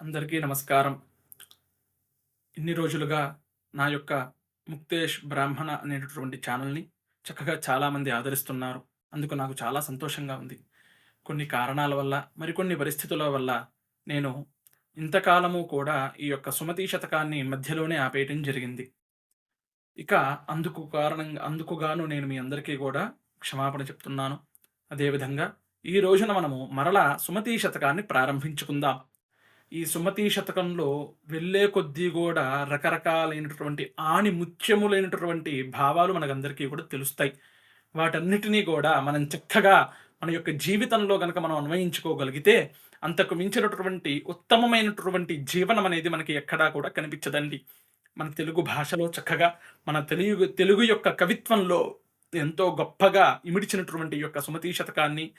అందరికీ నమస్కారం. ఇన్ని రోజులుగా నా యొక్క ముక్తేష్ బ్రాహ్మణ అనేటటువంటి ఛానల్ని చక్కగా చాలామంది ఆదరిస్తున్నారు. అందుకు నాకు చాలా సంతోషంగా ఉంది. కొన్ని కారణాల వల్ల మరికొన్ని పరిస్థితుల వల్ల నేను ఇంతకాలము కూడా ఈ యొక్క సుమతి శతకాన్ని మధ్యలోనే ఆపేయటం జరిగింది. ఇక అందుకు కారణంగా అందుకుగాను నేను మీ అందరికీ కూడా క్షమాపణ చెప్తున్నాను. అదేవిధంగా ఈ రోజున మనము మరలా సుమతి శతకాన్ని ప్రారంభించుకుందాం. ఈ సుమతి శతకంలో వెళ్ళే కొద్దీ కూడా రకరకాలైనటువంటి ఆని ముత్యములైనటువంటి భావాలు మనకందరికీ కూడా తెలుస్తాయి. వాటన్నిటినీ కూడా మనం చక్కగా మన యొక్క జీవితంలో కనుక మనం అన్వయించుకోగలిగితే అంతకు మించినటువంటి ఉత్తమమైనటువంటి జీవనం అనేది మనకి ఎక్కడా కూడా కనిపించదండి. మన తెలుగు భాషలో చక్కగా మన తెలుగు తెలుగు యొక్క కవిత్వంలో ఎంతో గొప్పగా ఇమిడిచినటువంటి యొక్క సుమతి శతకాన్ని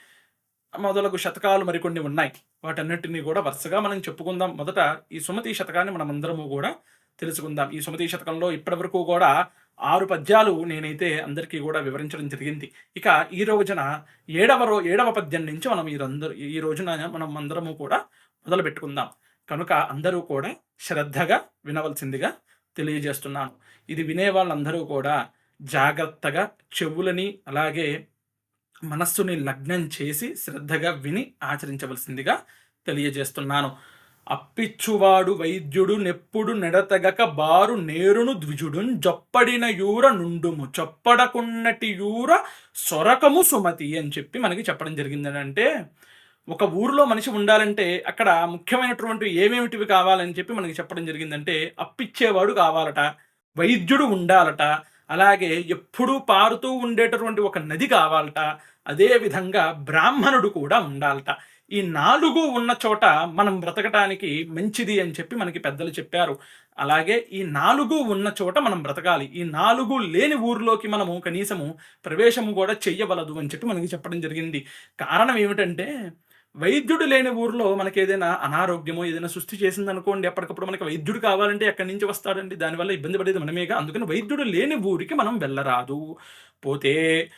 మొదలగు శతకాలు మరికొన్ని ఉన్నాయి. వాటన్నిటిని కూడా వరుసగా మనం చెప్పుకుందాం. మొదట ఈ సుమతి శతకాన్ని మనం అందరము కూడా తెలుసుకుందాం. ఈ సుమతి శతకంలో ఇప్పటివరకు కూడా ఆరు పద్యాలు నేనైతే అందరికీ కూడా వివరించడం జరిగింది. ఇక ఈ రోజున ఏడవ రో ఏడవ పద్యం నుంచి మనం ఈరందరూ ఈ రోజున మనం అందరము కూడా మొదలు పెట్టుకుందాం కనుక అందరూ కూడా శ్రద్ధగా వినవలసిందిగా తెలియజేస్తున్నాను. ఇది వినే వాళ్ళందరూ కూడా జాగ్రత్తగా చెవులని అలాగే మనస్సుని లగ్నం చేసి శ్రద్ధగా విని ఆచరించవలసిందిగా తెలియజేస్తున్నాను. అప్పిచ్చువాడు వైద్యుడు నెప్పుడు నెడతగక బారు నేరును ద్విజుడున్ జొప్పడిన యూర నుండుము చొప్పడకున్నటి యూర సొరకము సుమతి అని చెప్పి మనకి చెప్పడం జరిగిందంటే ఒక ఊరిలో మనిషి ఉండాలంటే అక్కడ ముఖ్యమైనటువంటి ఏమేమిటివి కావాలని చెప్పి మనకి చెప్పడం జరిగిందంటే అప్పిచ్చేవాడు కావాలట వైద్యుడు ఉండాలట అలాగే ఎప్పుడూ పారుతూ ఉండేటటువంటి ఒక నది కావాలట అదేవిధంగా బ్రాహ్మణుడు కూడా ఉండాలట. ఈ నాలుగు ఉన్న చోట మనం బ్రతకటానికి మంచిది అని చెప్పి మనకి పెద్దలు చెప్పారు. అలాగే ఈ నాలుగు ఉన్న చోట మనం బ్రతకాలి. ఈ నాలుగు లేని ఊరిలోకి మనము కనీసము ప్రవేశము కూడా చెయ్యవలదు అని చెప్పి మనకి చెప్పడం జరిగింది. కారణం ఏమిటంటే వైద్యుడు లేని ఊరిలో మనకి ఏదైనా అనారోగ్యమో ఏదైనా సృష్టి చేసింది అనుకోండి ఎప్పటికప్పుడు మనకి వైద్యుడు కావాలంటే ఎక్కడి నుంచి వస్తాడండి? దానివల్ల ఇబ్బంది పడేది మనమేగా. అందుకని వైద్యుడు లేని ఊరికి మనం వెళ్ళరాదు. పోతే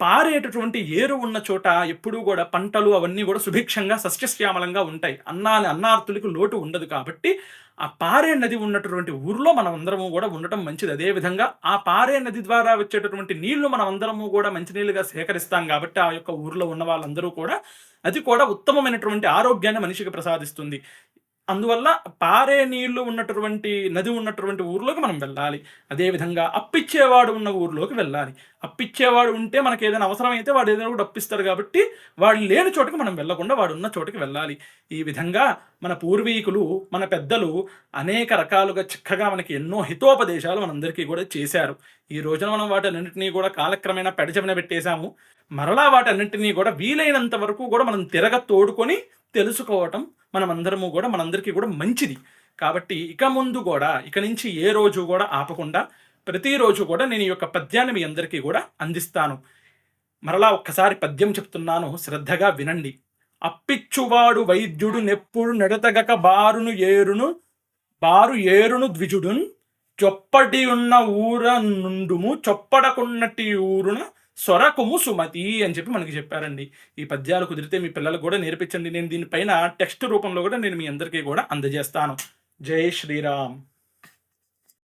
పారేటటువంటి ఏరు ఉన్న చోట ఎప్పుడూ కూడా పంటలు అవన్నీ కూడా సుభిక్షంగా సస్యశ్యామలంగా ఉంటాయి. అన్నాని అన్నార్థులకు లోటు ఉండదు కాబట్టి ఆ పారే నది ఉన్నటువంటి ఊర్లో మనం అందరము కూడా ఉండటం మంచిది. అదేవిధంగా ఆ పారే నది ద్వారా వచ్చేటటువంటి నీళ్ళు మనం అందరము కూడా మంచినీళ్ళుగా సేకరిస్తాం కాబట్టి ఆ యొక్క ఊర్లో ఉన్న వాళ్ళందరూ కూడా అది కూడా ఉత్తమమైనటువంటి ఆరోగ్యాన్ని మనిషికి ప్రసాదిస్తుంది. అందువల్ల పారే నీళ్ళు ఉన్నటువంటి నది ఉన్నటువంటి ఊర్లోకి మనం వెళ్ళాలి. అదేవిధంగా అప్పిచ్చేవాడు ఉన్న ఊర్లోకి వెళ్ళాలి. అప్పిచ్చేవాడు ఉంటే మనకి ఏదైనా అవసరమైతే వాడు ఏదైనా కూడా అప్పిస్తాడు కాబట్టి వాడు లేని చోటుకి మనం వెళ్ళకుండా వాడు ఉన్న చోటుకి వెళ్ళాలి. ఈ విధంగా మన పూర్వీకులు మన పెద్దలు అనేక రకాలుగా చక్కగా మనకి ఎన్నో హితోపదేశాలు మనందరికీ కూడా చేశారు. ఈ రోజున మనం వాటన్నింటినీ కూడా కాలక్రమేణా పెడచమిన పెట్టేశాము. మరలా వాటన్నింటినీ కూడా వీలైనంత వరకు కూడా మనం తిరగ తోడుకొని తెలుసుకోవటం మనమందరము కూడా మనందరికీ కూడా మంచిది. కాబట్టి ఇక ముందు కూడా ఇక నుంచి ఏ రోజు కూడా ఆపకుండా ప్రతిరోజు కూడా నేను ఈ యొక్క పద్యాన్ని మీ అందరికీ కూడా అందిస్తాను. మరలా ఒక్కసారి పద్యం చెప్తున్నాను శ్రద్ధగా వినండి. అప్పిచ్చువాడు వైద్యుడు నెప్పుడు నడతగక బారును ఏరును బారు ఏరును ద్విజుడున్ చొప్పటి ఉన్న ఊర నుండుము చొప్పడకున్నటి ఊరున స్వరకుము సుమతి అని చెప్పి మనకి చెప్పారండి. ఈ పద్యాలు కుదిరితే మీ పిల్లలకు కూడా నేర్పించండి. నేను దీనిపైన టెక్స్ట్ రూపంలో కూడా నేను మీ అందరికీ కూడా అందజేస్తాను. జై శ్రీరామ్.